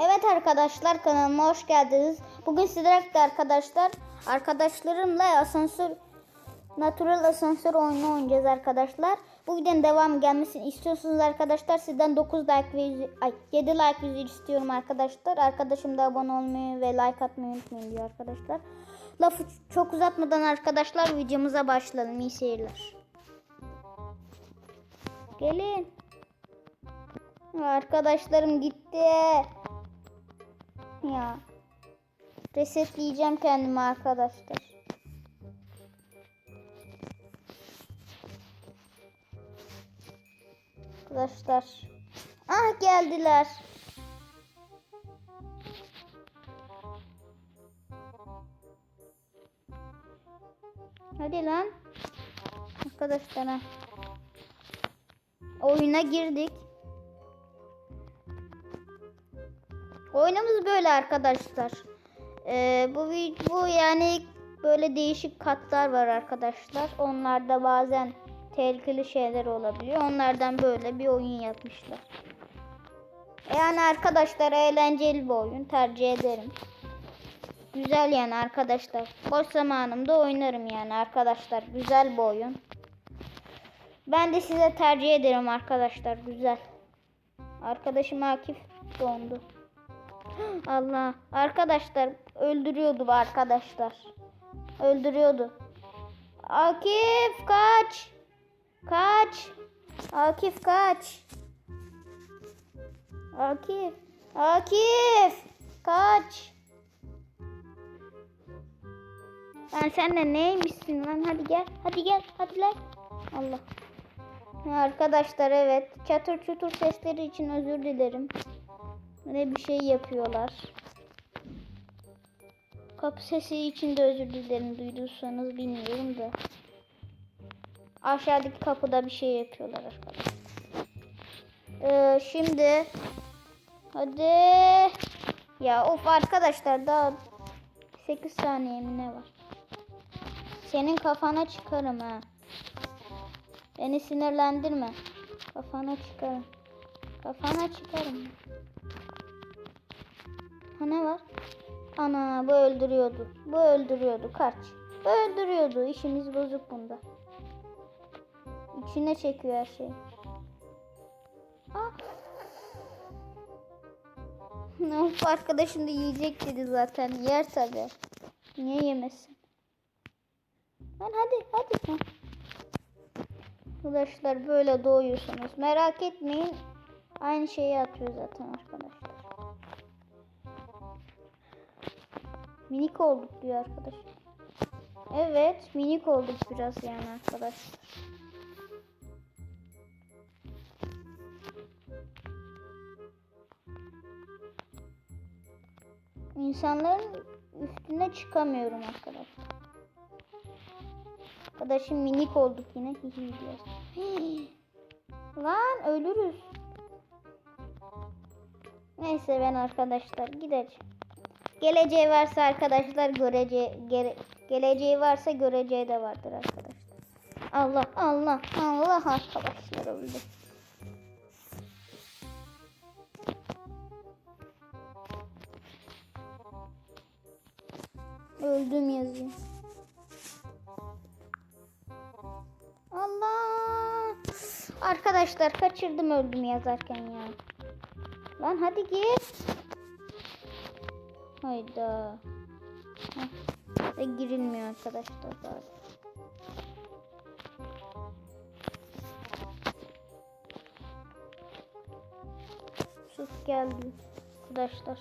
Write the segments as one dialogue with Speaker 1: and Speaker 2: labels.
Speaker 1: Evet arkadaşlar kanalıma hoş geldiniz. Bugün sizlerle arkadaşlar arkadaşlarımla asansör natural asansör oyunu oynayacağız arkadaşlar. Bu videonun devamı gelmesini istiyorsanız arkadaşlar sizden 9 like ve 100 ay 7 like ve 100 istiyorum arkadaşlar. Arkadaşım da abone olmayı ve like atmayı unutmayın diyor arkadaşlar. Lafı çok uzatmadan arkadaşlar videomuza başlayalım. İyi seyirler. Gelin. Arkadaşlarım gitti. Ya. Resetleyeceğim kendimi arkadaşlar. Arkadaşlar. Ah geldiler. Hadi lan. Arkadaşlar. Oyuna girdik. Oyunumuz böyle arkadaşlar. Ee, bu bu yani böyle değişik katlar var arkadaşlar. Onlarda bazen tehlikeli şeyler olabiliyor. Onlardan böyle bir oyun yapmışlar. Yani arkadaşlar eğlenceli bir oyun tercih ederim. Güzel yani arkadaşlar. Boş zamanımda oynarım yani arkadaşlar. Güzel bir oyun. Ben de size tercih ederim arkadaşlar. Güzel. Arkadaşım Akif dondu. Allah. Arkadaşlar öldürüyordu bu arkadaşlar. Öldürüyordu. Akif kaç. Kaç. Akif kaç. Akif. Akif. Kaç. Lan sen neymişsin lan? Hadi gel. Hadi gel. Hadi lan. Allah. Arkadaşlar evet. Çatır çutur sesleri için özür dilerim. Ne bir şey yapıyorlar. Kapı sesi için de özür dilerim duyduysanız bilmiyorum da. Aşağıdaki kapıda bir şey yapıyorlar arkadaşlar. Ee, şimdi hadi ya of arkadaşlar daha 8 saniye mi ne var? Senin kafana çıkarım ha. Beni sinirlendirme. Kafana çıkarım. Kafana çıkarım. Ha ne var? Ana bu öldürüyordu. Bu öldürüyordu. Kaç. Bu öldürüyordu. İşimiz bozuk bunda. İçine çekiyor her şeyi. Ah. Of arkadaşım da yiyecek dedi zaten. Yer tabi. Niye yemesin? Lan hadi hadi. Arkadaşlar böyle doğuyorsunuz. Merak etmeyin. Aynı şeyi atıyor zaten arkadaşlar. Minik olduk diyor arkadaş. Evet minik olduk biraz yani arkadaşlar. İnsanların üstüne çıkamıyorum arkadaşlar. Arkadaşım minik olduk yine. Lan ölürüz. Neyse ben arkadaşlar gideceğim. Geleceği varsa arkadaşlar görece gere, geleceği varsa göreceği de vardır arkadaşlar. Allah Allah Allah arkadaşlar öldü. Öldüm yazıyor. Allah. Arkadaşlar kaçırdım öldüm yazarken ya. Lan hadi git. Hayda. Ve girilmiyor arkadaşlar zaten. Sus geldi arkadaşlar.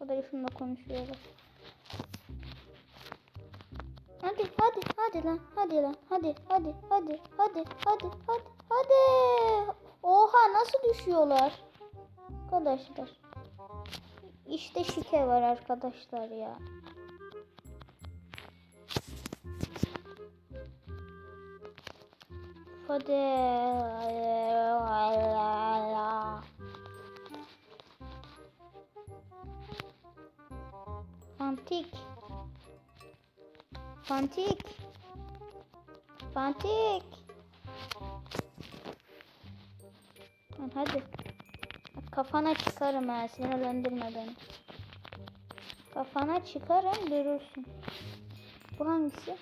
Speaker 1: Arkadaşımla konuşuyorlar. Hadi hadi hadi lan hadi lan hadi hadi hadi hadi hadi hadi hadi. Oha nasıl düşüyorlar? Arkadaşlar. İşte şike var arkadaşlar ya. Hadi. Fantik. Fantik. Fantik. Lan hadi. Kafana çıkarım ha sinirlendirme beni. Kafana çıkarım görürsün. Bu hangisi?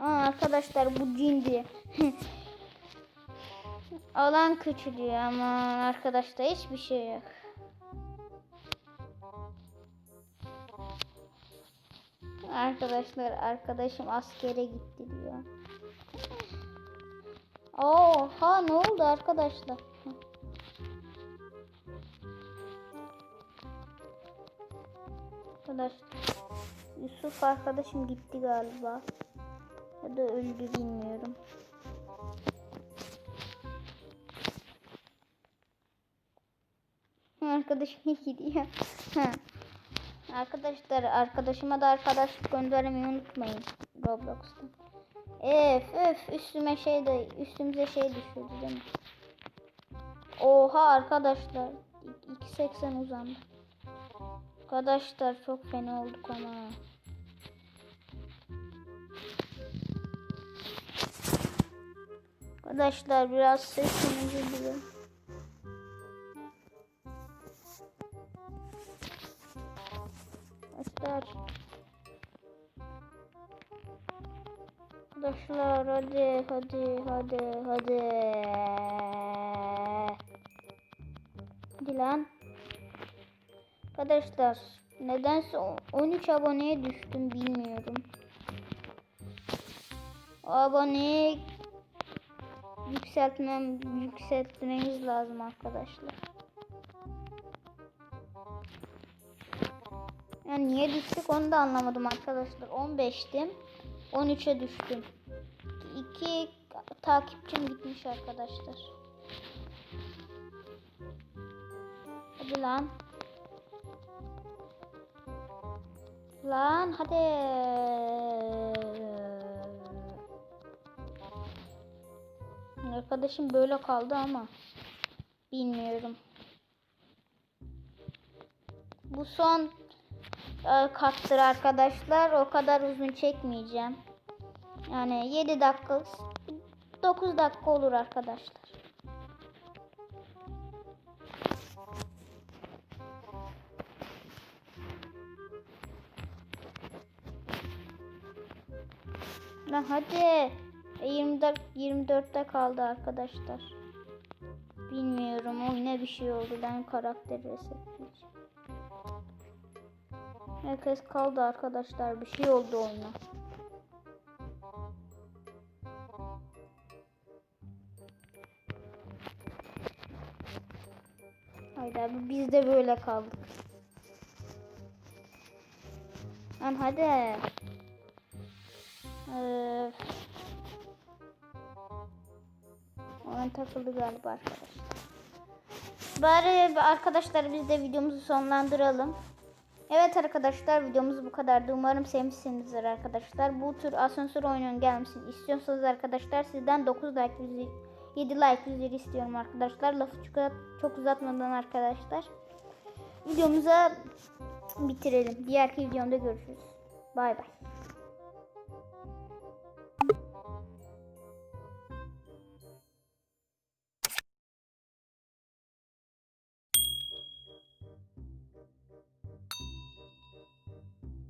Speaker 1: Aa, arkadaşlar bu cindi. Alan küçülüyor ama arkadaşlar hiçbir şey yok. Arkadaşlar arkadaşım askere gitti diyor. Oha ne oldu arkadaşlar? Arkadaşlar Yusuf arkadaşım gitti galiba. Ya da öldü bilmiyorum. Arkadaşım gidiyor. Ha. Arkadaşlar arkadaşıma da arkadaşlık göndermeyi unutmayın Roblox'ta. Öf öf üstüme şey de üstümüze şey düşürdü değil mi? Oha arkadaşlar 2.80 uzandı. Arkadaşlar çok fena olduk ama. Arkadaşlar biraz sesimizi duyun. Arkadaşlar. Arkadaşlar hadi hadi hadi hadi. Hadi lan. Arkadaşlar nedense o- 13 aboneye düştüm bilmiyorum. O aboneyi yükseltmem yükseltmeniz lazım arkadaşlar. Yani niye düştük onu da anlamadım arkadaşlar. 15'tim. 13'e düştüm. İki takipçim gitmiş arkadaşlar. Hadi lan. Lan hadi. Arkadaşım böyle kaldı ama bilmiyorum. Bu son e, kattır arkadaşlar. O kadar uzun çekmeyeceğim. Yani 7 dakika 9 dakika olur arkadaşlar. Lan hadi. E, 24 24'te kaldı arkadaşlar. Bilmiyorum oyuna bir şey oldu. Ben karakter resetleyeceğim. Herkes kaldı arkadaşlar. Bir şey oldu oyuna. Haydi abi biz de böyle kaldık. Lan hadi. Oyun takıldı galiba arkadaşlar. Bari arkadaşlar biz de videomuzu sonlandıralım. Evet arkadaşlar videomuz bu kadardı. Umarım sevmişsinizdir arkadaşlar. Bu tür asansör oyunun gelmesini istiyorsanız arkadaşlar sizden 9 like 7 like üzeri istiyorum arkadaşlar. Lafı çok, çok uzatmadan arkadaşlar. Videomuza bitirelim. Diğer videomda görüşürüz. Bay bay.